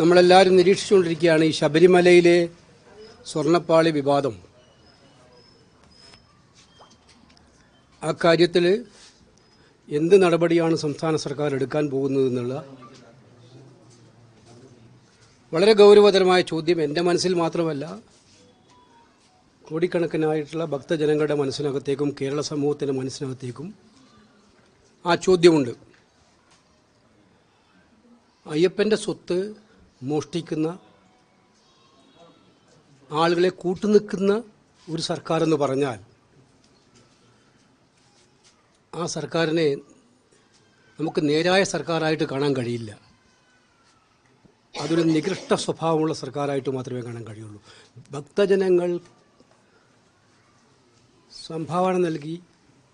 നമ്മളെല്ലാവരും നിരീക്ഷിച്ചുകൊണ്ടിരിക്കുകയാണ് ഈ ശബരിമലയിലെ സ്വർണപ്പാളി വിവാദം. ആ കാര്യത്തിൽ എന്ത് നടപടിയാണ് സംസ്ഥാന സർക്കാർ എടുക്കാൻ പോകുന്നതെന്നുള്ള വളരെ ഗൗരവതരമായ ചോദ്യം എന്റെ മനസ്സിൽ മാത്രമല്ല കോടിക്കണക്കിനായിട്ടുള്ള ഭക്തജനങ്ങളുടെ മനസ്സിനകത്തേക്കും കേരള സമൂഹത്തിന്റെ മനസ്സിനകത്തേക്കും ആ ചോദ്യമുണ്ട്. അയ്യപ്പന്റെ സ്വത്ത് മോഷ്ടിക്കുന്ന ആളുകളെ കൂട്ടുനിൽക്കുന്ന ഒരു സർക്കാർ എന്ന് പറഞ്ഞാൽ ആ സർക്കാരിനെ നമുക്ക് നേരായ സർക്കാരായിട്ട് കാണാൻ കഴിയില്ല. അതൊരു നികൃഷ്ട സ്വഭാവമുള്ള സർക്കാരായിട്ട് മാത്രമേ കാണാൻ കഴിയുള്ളൂ. ഭക്തജനങ്ങൾ സംഭാവന നൽകി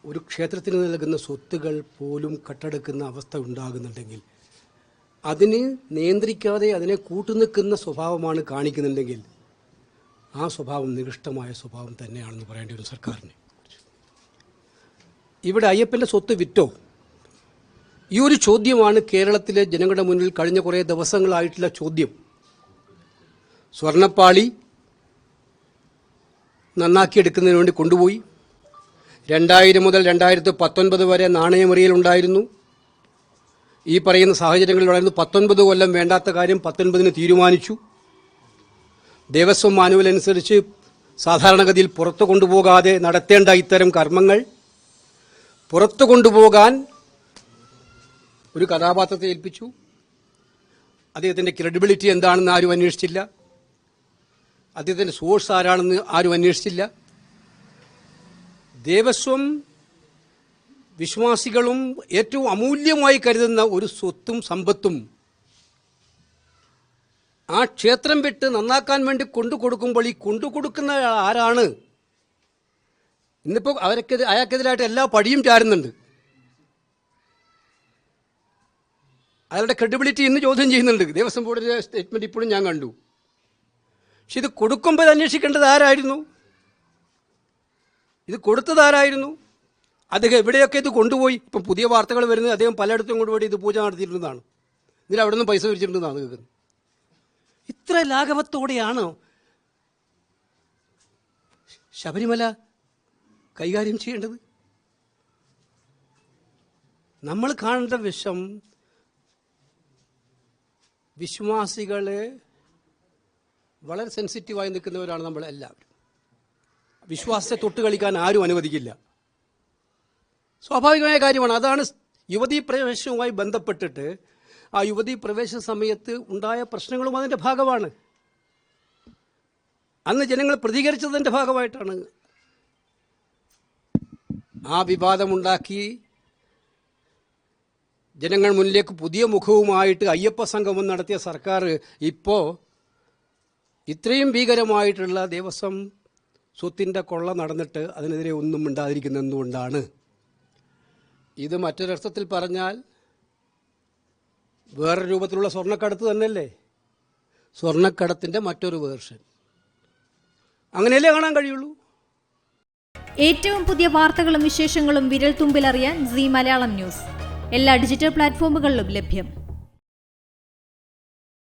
ഒരു ക്ഷേത്രത്തിന് നൽകുന്ന സ്വത്തുകൾ പോലും കട്ടെടുക്കുന്ന അവസ്ഥ ഉണ്ടാകുന്നുണ്ടെങ്കിൽ അതിന് നിയന്ത്രിക്കാതെ അതിനെ കൂട്ടുനിൽക്കുന്ന സ്വഭാവമാണ് കാണിക്കുന്നുണ്ടെങ്കിൽ ആ സ്വഭാവം നികൃഷ്ടമായ സ്വഭാവം തന്നെയാണെന്ന് പറയേണ്ടി വരും സർക്കാരിന്. ഇവിടെ അയ്യപ്പന്റെ സ്വത്ത് വിറ്റോ? ഈ ഒരു ചോദ്യമാണ് കേരളത്തിലെ ജനങ്ങളുടെ മുന്നിൽ കഴിഞ്ഞ കുറേ ദിവസങ്ങളായിട്ടുള്ള ചോദ്യം. സ്വർണപ്പാളി നന്നാക്കിയെടുക്കുന്നതിന് വേണ്ടി കൊണ്ടുപോയി. രണ്ടായിരം മുതൽ രണ്ടായിരത്തി പത്തൊൻപത് വരെ നാണയമുറിയിലുണ്ടായിരുന്നു ഈ പറയുന്ന സാഹചര്യങ്ങളിൽ ഉണ്ടായിരുന്നു പത്തൊൻപത് കൊല്ലം വേണ്ടാത്ത കാര്യം പത്തൊൻപതിന് തീരുമാനിച്ചു. ദേവസ്വം മാനുവൽ അനുസരിച്ച് സാധാരണഗതിയിൽ പുറത്തു കൊണ്ടുപോകാതെ നടത്തേണ്ട ഇത്തരം കർമ്മങ്ങൾ പുറത്തു കൊണ്ടുപോകാൻ ഒരു കഥാപാത്രത്തെ ഏൽപ്പിച്ചു. അദ്ദേഹത്തിന്റെ ക്രെഡിബിലിറ്റി എന്താണെന്ന് ആരും അന്വേഷിച്ചില്ല. അദ്ദേഹത്തിന്റെ സോഴ്സ് ആരാണെന്ന് ആരും അന്വേഷിച്ചില്ല. ദേവസ്വം വിശ്വാസികളും ഏറ്റവും അമൂല്യമായി കരുതുന്ന ഒരു സ്വത്തും സമ്പത്തും ആ ക്ഷേത്രം വിട്ട് നന്നാക്കാൻ വേണ്ടി കൊണ്ടു കൊടുക്കുമ്പോൾ ഈ കൊണ്ടു കൊടുക്കുന്ന ആരാണ്? ഇന്നിപ്പോൾ അവരൊക്കെ അയാൾക്കെതിരായിട്ട് എല്ലാ പടിയും ചാരുന്നുണ്ട്. അയാളുടെ ക്രെഡിബിലിറ്റി ഇന്ന് ചോദ്യം ചെയ്യുന്നുണ്ട്. ദേവസ്വം ബോർഡിന്റെ സ്റ്റേറ്റ്മെന്റ് ഇപ്പോഴും ഞാൻ കണ്ടു. പക്ഷെ ഇത് കൊടുക്കുമ്പോൾ അന്വേഷിക്കേണ്ടത് ആരായിരുന്നു? ഇത് കൊടുത്തത് ആരായിരുന്നു? അദ്ദേഹം എവിടെയൊക്കെ ഇത് കൊണ്ടുപോയി? ഇപ്പം പുതിയ വാർത്തകൾ വരുന്നത് അദ്ദേഹം പലയിടത്തും കൊണ്ടുപോയി ഇത് പൂജ നടത്തിയിരുന്നതാണ് എന്നിട്ട് അവിടെ നിന്ന് പൈസ പിരിച്ചിട്ടുണ്ടെന്നാണ് കേൾക്കുന്നത്. ഇത്ര ലാഘവത്തോടെയാണ് ശബരിമല കൈകാര്യം ചെയ്യേണ്ടത്. നമ്മൾ കാണേണ്ട വിഷം വിശ്വാസികളെ വളരെ സെൻസിറ്റീവായി നിൽക്കുന്നവരാണ് നമ്മളെല്ലാവരും. വിശ്വാസത്തെ തൊട്ട് കളിക്കാൻ ആരും അനുവദിക്കില്ല. സ്വാഭാവികമായ കാര്യമാണ്. അതാണ് യുവതീ പ്രവേശനവുമായി ബന്ധപ്പെട്ടിട്ട് ആ യുവതീ പ്രവേശന സമയത്ത് ഉണ്ടായ പ്രശ്നങ്ങളും അതിന്റെ ഭാഗമാണ്. അന്ന് ജനങ്ങൾ പ്രതികരിച്ചതിന്റെ ഭാഗമായിട്ടാണ് ആ വിവാദമുണ്ടാക്കി ജനങ്ങൾ മുന്നിലേക്ക് പുതിയ മുഖവുമായിട്ട് അയ്യപ്പ സംഗമം നടത്തിയ സർക്കാർ ഇപ്പോൾ ഇത്രയും ഭീകരമായിട്ടുള്ള ദേവസ്വം സ്വത്തിന്റെ കൊള്ള നടന്നിട്ട് അതിനെതിരെ ഒന്നും മിണ്ടാതിരിക്കുന്ന എന്തുകൊണ്ടാണ് ഇത് മറ്റൊരർത്ഥത്തിൽ പറഞ്ഞാൽ വേറെ രൂപത്തിലുള്ള സ്വർണക്കടത്ത് തന്നെയല്ലേ? സ്വർണക്കടത്തിന്റെ മറ്റൊരു വേർഷൻ. അങ്ങനെയല്ലേ കാണാൻ കഴിയുള്ളൂ? ഏറ്റവും പുതിയ വാർത്തകളും വിശേഷങ്ങളും വിരൽ തുമ്പിലറിയാൻ സി മലയാളം ന്യൂസ്. എല്ലാ ഡിജിറ്റൽ പ്ലാറ്റ്ഫോമുകളിലും ലഭ്യം.